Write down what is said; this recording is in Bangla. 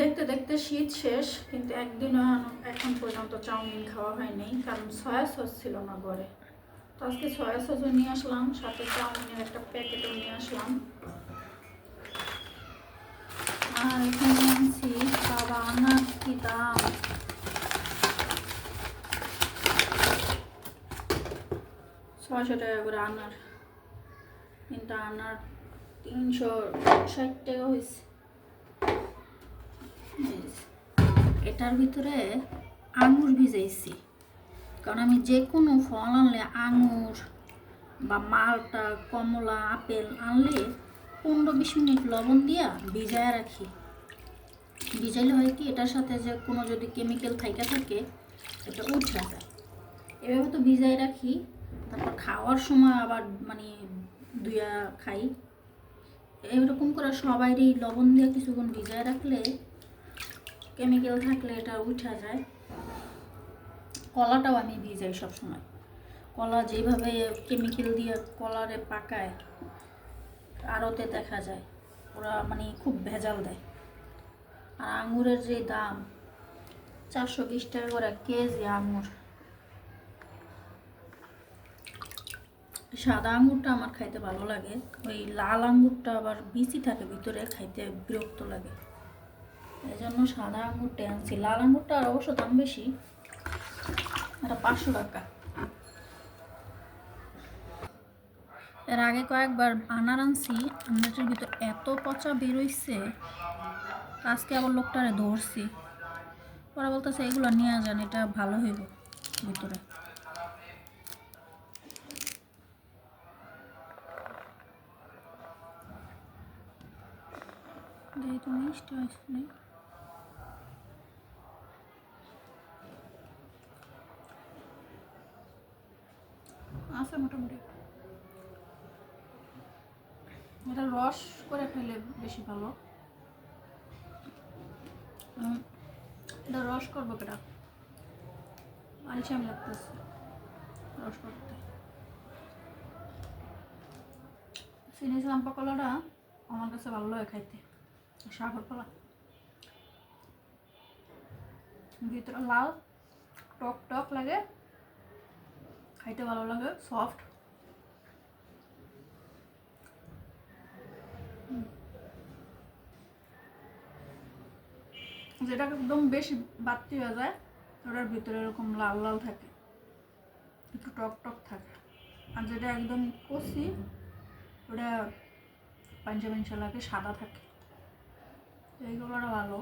দেখতে দেখতে শীত শেষ, কিন্তু একদিনও এখন পর্যন্ত চাউমিন খাওয়া হয়নি, কারণ সয়া সস ছিল না ঘরে। তো আজকে সয়া সসও নিয়ে আসলাম, সাথে চাউমিনের একটা প্যাকেটও নিয়ে আসলাম। আর এখানে আনছি বাবা আনার কি দাম? ছয়শো টাকা করে আনার। কিন্তু আনার তিনশো ষাট টাকা হয়েছে এটার ভিতরে আঙুর ভিজাইছি। কারণ আমি যে কোনো ফল আনলে আঙুর বা মালটা, কমলা, আপেল আনলে পনেরো বিশ মিনিট লবণ দিয়া ভিজায় রাখি। ভিজাইলে হয় কি, এটার সাথে যে কোনো যদি কেমিক্যাল থাইকা থাকে, এটা উঠে যায়। এভাবে তো ভিজাই রাখি, তারপর খাওয়ার সময় আবার মানে দুইয়া খাই। এরকম করে সবাইরই লবণ দিয়ে কিছুক্ষণ ভিজায় রাখলে কেমিক্যাল থাকলে এটা উঠা যায়। কলাটাও আমি ভিজাই সবসময়। কলা যেভাবে কেমিক্যাল দিয়ে কলারে পাকায়, আড়তে দেখা যায়। ওরা মানে খুব ভেজাল দেয়। আর আঙুরের যে দাম, চারশো বিশ টাকা করে কেজি আঙুর। সাদা আঙুরটা আমার খাইতে ভালো লাগে। ওই লাল আঙুরটা আবার বিচি থাকে ভিতরে, খাইতে বিরক্ত লাগে। এই জন্য সাদা আঙুরটা আনছি। লাল আঙুরটা আর অবশ্য দাম বেশি। এটা পাঁচশো টাকা। এর আগে কয়েকবার আনার আনছি। আনারটার ভিতর এত পচা বেরোইছে আজকে আবার লোকটারে ধরছি। ওরা বলতেছে, এগুলো নিয়ে যান, এটা ভালো হইব ভিতরে। দেখি তো মিষ্টি হয়েছে আছে মোটামুটি। এটা রস করে খেলে বেশি ভালো। এটা রস করব কেটা আলসাম লাগতেছে রস করতে। চিনি চাম্পা কলাটা আমার কাছে ভালো লাগে খাইতে। সাগর কলা। ভিতরে লাল, টক টক লাগে। খাইতে ভালো লাগে সফট যেটা একদম বেশি বাড়তি হয়ে যায়, ওটার ভিতরে এরকম লাল লাল থাকে, একটু টক টক থাকে। আর যেটা একদম কষি, ওটা পাঞ্জাবি লাগে সাদা থাকে। তো এইগুলো ভালো।